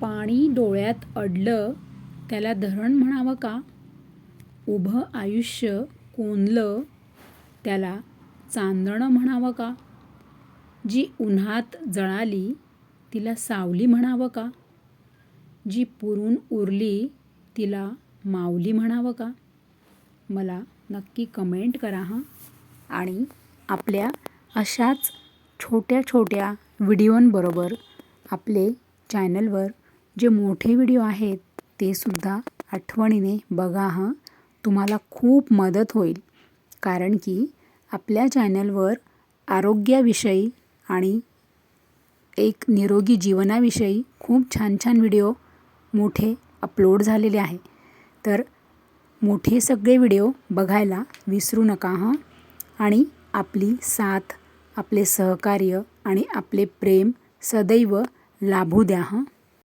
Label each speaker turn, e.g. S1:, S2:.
S1: पाणी डोळ्यात अडलं त्याला धरण म्हणावं का? उभं आयुष्य कोंदलं त्याला चांदणं म्हणावं का? जी उन्हात जळाली तिला सावली म्हणावं का? जी पुरून उरली तिला माऊली म्हणावं का? मला नक्की कमेंट करा हां. आणि आपल्या अशाच छोट्या छोट्या व्हिडिओंबरोबर आपले चॅनलवर जे मोठे व्हिडिओ आहेत ते सुद्धा आठवणीने बघा हां. तुम्हाला खूप मदत होईल. कारण की आपल्या चॅनलवर आरोग्याविषयी आणि एक निरोगी जीवनाविषयी खूप छान छान व्हिडिओ मोठे अपलोड झालेले आहे. तर मोठे सगळे व्हिडिओ बघायला विसरू नका हां. आणि आपली साथ आपले सहकार्य आणि आपले प्रेम सदैव लाभू द्या हां.